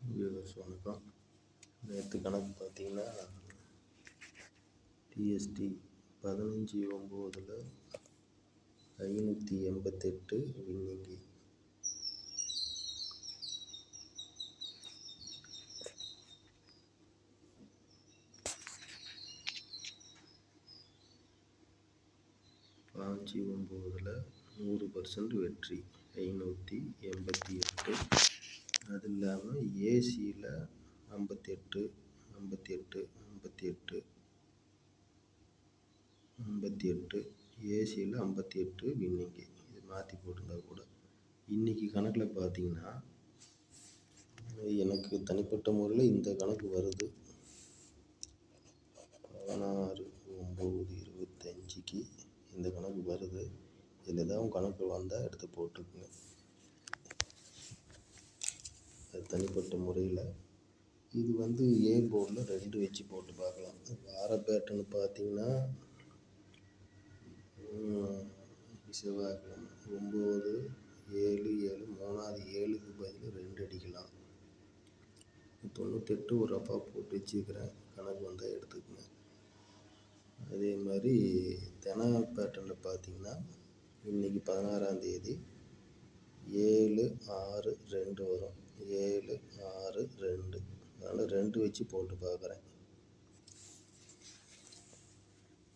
Viewers வணக்கம் நேற்று கணக்கு பார்த்தீங்கன்னா டிஎஸ்டி பதினஞ்சு ஒம்போதில் ஐநூற்றி எண்பத்தெட்டு வின்னிங்கி பாஞ்சு ஒம்போதில் நூறு பர்சன்ட் வெற்றி ஐநூற்றி எண்பத்தி எட்டு. அது இல்லாமல் ஏசியில் ஐம்பத்தி எட்டு ஐம்பத்தி எட்டு ஐம்பத்தி எட்டு ஐம்பத்தி எட்டு ஏசியில் ஐம்பத்தி எட்டு வின்னிங்கு. இது மாற்றி போட்டிருந்தா கூட. இன்றைக்கி கணக்கில் பார்த்தீங்கன்னா எனக்கு தனிப்பட்ட முறையில் இந்த கணக்கு வருது. பதினாறு ஒம்பது இருபத்தஞ்சிக்கு இந்த கணக்கு வருது. இதில் ஏதாவது கணக்கு வந்தால் எடுத்து போட்டுக்குங்க தனிப்பட்ட முறையில். இது வந்து ஏ போர்டில் ரெண்டு வச்சு போட்டு பார்க்கலாம். வார பேட்டர்னு பார்த்தீங்கன்னா செவ்வாய்க்கிழமை ஒம்பது ஏழு ஏழு மூணாவது ஏழுக்கு பதில் ரெண்டு அடிக்கலாம். தொண்ணூத்தெட்டு ஒரு அப்பா போட்டு வச்சுக்கிறேன் கணக்கு வந்தால் எடுத்துக்கங்க. அதே மாதிரி தென பேட்டர்னில் பார்த்தீங்கன்னா இன்றைக்கி பதினாறாம் தேதி ஏழு ஆறு ரெண்டு வரும். ஏழு ஆறு ரெண்டு. அதனால் ரெண்டு வச்சு போட்டு பார்க்குறேன்.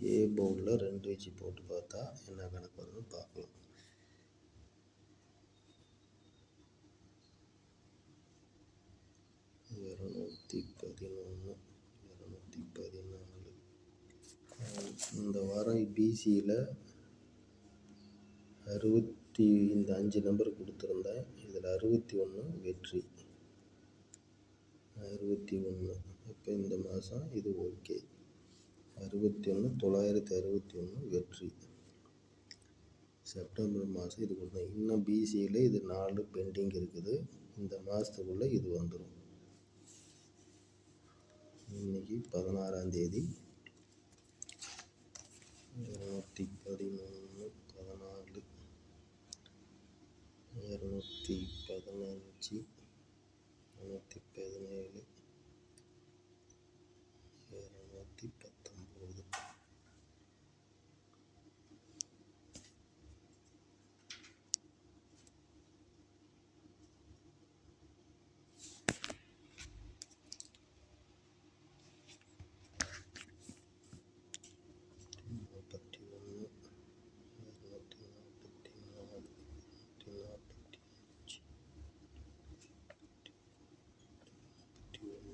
ஏ போர்டில் ரெண்டு வச்சு போட்டு பார்த்தா என்ன கணக்கு வருதுன்னு பார்க்கலாம். இரநூத்தி பதினொன்று இரநூத்தி பதினாலு. இந்த வாரம் பிசியில் அறுபத்தி இந்த அஞ்சு நம்பர் கொடுத்துருந்தேன். இதில் அறுபத்தி ஒன்று வெற்றி. அறுபத்தி ஒன்று. இப்போ இந்த மாதம் இது ஓகே அறுபத்தி ஒன்று தொள்ளாயிரத்தி அறுபத்தி ஒன்று வெற்றி. செப்டம்பர் மாதம் இது கொடுத்தேன். இன்னும் பிசியில் இது நாலு பெண்டிங் இருக்குது. இந்த மாதத்துக்குள்ளே இது வந்துடும் இன்னைக்கு பதினாறாம் தேதி இரநூத்தி பதிமூணு பதினாலு இரநூத்தி பதினஞ்சு இரநூத்தி பதினேழு இரநூத்தி பத்தொம்போது நாற்பத்தி ஒன்று இரநூத்தி நாற்பத்தி நாலு இரநூத்தி நாற்பத்தி அஞ்சு நாற்பத்தி ஒன்பது இரநூத்தி ஐம்பத்தி ஒன்று இரநூத்தி ஐம்பத்தி நாலு இரநூத்தி எண்பத்தி ஏழு இரநூத்தி ஐம்பத்தி ஒம்பது இங்கே எதுவும் முட்டை மாதிரி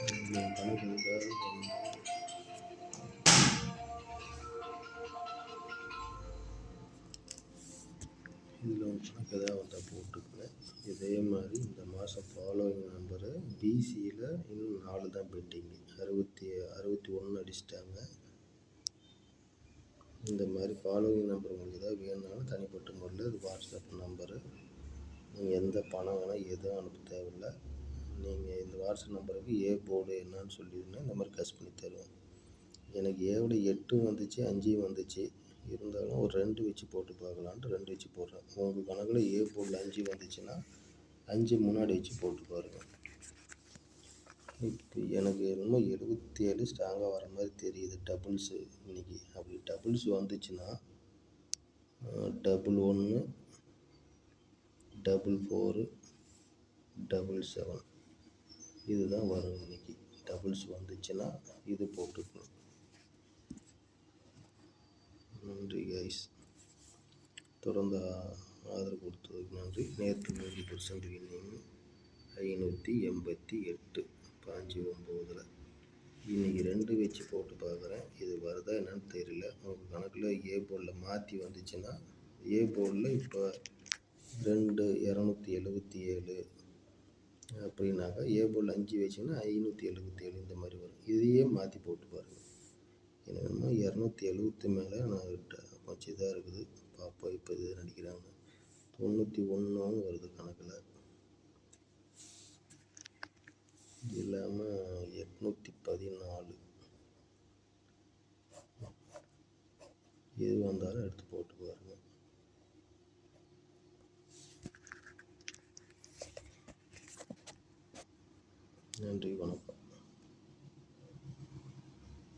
இதில் ஒரு கணக்கு ஏதாவது வந்தால் போட்டுக்கிறேன் இதே மாதிரி இந்த மாதம் ஃபாலோவிங் நம்பரு பிசியில் இன்னும் நாலு தான் பெண்டிங்கு அறுபத்தி அறுபத்தி ஒன்று அடிச்சிட்டாங்க இந்த மாதிரி ஃபாலோவிங் நம்பர் உங்களுக்கு ஏதாவது வேணுனாலும் தனிப்பட்ட முறையில் இது வாட்ஸ்அப் நம்பரு நீங்கள் எந்த பணம் வேணால் எதுவும் அனுப்ப தேவையில்லை நீங்கள் இந்த வாட்ஸ்அப் நம்பருக்கு ஏ போர்டு என்னன்னு சொல்லிடுங்க இந்த மாதிரி கஸ் பண்ணி தருவேன் எனக்கு ஏவோட எட்டும் வந்துச்சு அஞ்சும் வந்துச்சு. இருந்தாலும் ஒரு ரெண்டு வச்சு போட்டு பார்க்கலான்ட்டு ரெண்டு வச்சு போடுறேன். உங்கள் கணக்கில் ஏ போர்டில் அஞ்சு வந்துச்சுன்னா அஞ்சு முன்னாடி வச்சு போட்டு பாருங்கள் இப்போ எனக்கு என்னமோ எழுபத்தி ஏழு ஸ்ட்ராங்காக வர மாதிரி தெரியுது டபுள்ஸு இன்னைக்கு. அப்படி டபுள்ஸ் வந்துச்சுன்னா டபுள் ஒன்று டபுள் ஃபோரு டபுள் செவன் இதுதான் வரும் இன்னைக்கு. டபுள்ஸ் வந்துச்சுன்னா இது போட்டுக்கணும். நன்றி கைஸ் தொடர்ந்து ஆதரவு கொடுத்ததுக்கு நன்றி. நேற்று நூறு பர்சன்ட் வின்னிங் ஐநூற்றி எண்பத்தி எட்டு பாஞ்சு ஒம்போதில் இன்றைக்கி ரெண்டு வச்சு போட்டு பார்க்குறேன். இது வருதா என்னன்னு தெரியல. உங்கள் கணக்கில் ஏ போர்டில் மாற்றி வந்துச்சுன்னா ஏ போர்டில் இப்போ ரெண்டு இரநூத்தி எழுபத்தி ஏழு அப்படின்னாக்கா ஏ அஞ்சு வச்சிங்கன்னா ஐநூற்றி எழுபத்தி ஏழு இந்த மாதிரி வரும். இதையே மாற்றி போட்டு பாருங்கள் என்னென்னா இரநூத்தி எழுபத்தி மேலே நான் விட்டேன் கொஞ்சம் இதாக இருக்குது. பாப்பா இப்போ இது நடிக்கிறாங்க. தொண்ணூற்றி ஒன்றும் வருது கணக்கில். இது இல்லாமல் எட்நூற்றி பதினாலு. எது வந்தாலும் எடுத்து போ